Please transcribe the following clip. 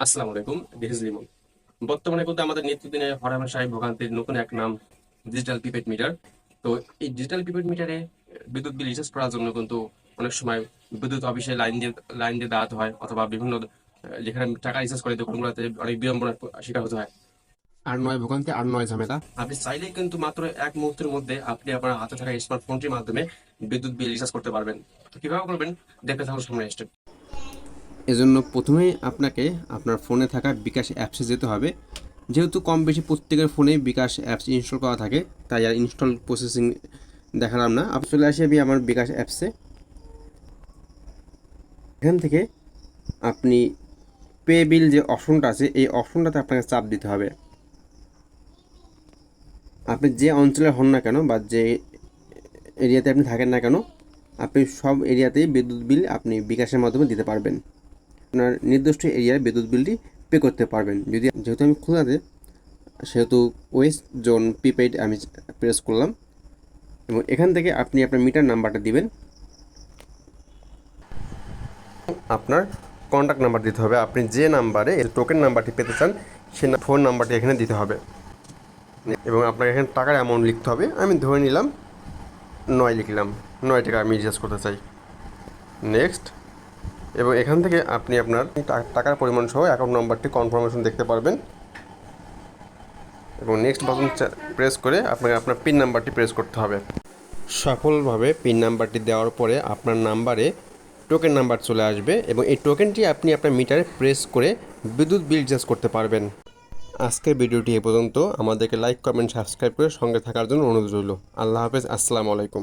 আসসালামু আলাইকুম দিস লিমন। বর্তমানে কিন্তু আমাদের নিত্যদিনে হরহামেশাই ভোগান্তির নতুন এক নাম ডিজিটাল প্রিপেড মিটার তো এই ডিজিটাল প্রিপেড মিটারে বিদ্যুৎ বিল রিচার্জ করার জন্য কিন্তু অনেক সময় বিদ্যুৎ অফিসে লাইন দিয়ে লাইন দিয়ে দাঁড়াতে হয় অথবা বিভিন্ন যেখানে টাকা রিচার্জ করে দোকানগুলোতে অনেক বিড়ম্বনার শিকার হতে হয়। আর নয় ভোগান্তি আর নয় ঝামেলা। আপনি চাইলে কিন্তু মাত্র এক মুহূর্তের মধ্যে আপনি আপনার হাতে থাকা স্মার্টফোনটির মাধ্যমে বিদ্যুৎ বিল রিচার্জ করতে পারবেন। তো কীভাবে করবেন? দেখতে থাকুন সামনে স্টেপ এজন্য প্রথমেই আপনাকে আপনার ফোনে থাকা বিকাশ অ্যাপসে যেতে হবে। যেহেতু কম বেশি প্রত্যেকের ফোনে বিকাশ অ্যাপস ইনস্টল করা থাকে, তাই আর ইনস্টল প্রসেসিং দেখালাম না। আপনি চলে আসি আমি আমার বিকাশ অ্যাপসে। এখান থেকে আপনি পে বিল যে অপশনটা আছে, এই অপশনটাতে আপনাকে চাপ দিতে হবে। আপনি যে অঞ্চলে হন না কেন বা যে এরিয়াতে আপনি থাকেন না কেন, আপনি সব এরিয়াতেই বিদ্যুৎ বিল আপনি বিকাশের মাধ্যমে দিতে পারবেন। আপনার নির্দিষ্ট এরিয়ার বিদ্যুৎ বিলটি পে করতে পারবেন। যদি যেহেতু আমি খুলনাতে সেহেতু ওয়েস্ট জোন প্রিপেইড আমি প্রেস করলাম এবং এখান থেকে আপনি আপনার মিটার নাম্বারটা দিবেন। আপনার কন্ট্যাক্ট নাম্বার দিতে হবে। আপনি যে নাম্বারে টোকেন নাম্বারটি পেতে চান সে ফোন নাম্বারটি এখানে দিতে হবে। এবং আপনাকে এখানে টাকার অ্যামাউন্ট লিখতে হবে। আমি ধরে নিলাম, নয় লিখলাম। নয় টাকা আমি রিচার্জ করতে চাই। নেক্সট এবং এখান থেকে আপনি আপনার টাকার পরিমাণ সহ অ্যাকাউন্ট নাম্বারটি কনফার্মেশন দেখতে পারবেন। এবং নেক্সট বাটন প্রেস করে আপনাকে আপনার পিন নাম্বারটি প্রেস করতে হবে। সফলভাবে পিন নাম্বারটি দেওয়ার পরে আপনার নাম্বারে টোকেন নাম্বার চলে আসবে এবং এই টোকেনটি আপনি আপনার মিটারে প্রেস করে বিদ্যুৎ বিল রিচার্জ করতে পারবেন। আজকের ভিডিওটি এ পর্যন্ত। আমাদেরকে লাইক কমেন্ট সাবস্ক্রাইব করে সঙ্গে থাকার জন্য অনুরোধ রইল। আল্লাহ হাফেজ। আসসালামু আলাইকুম।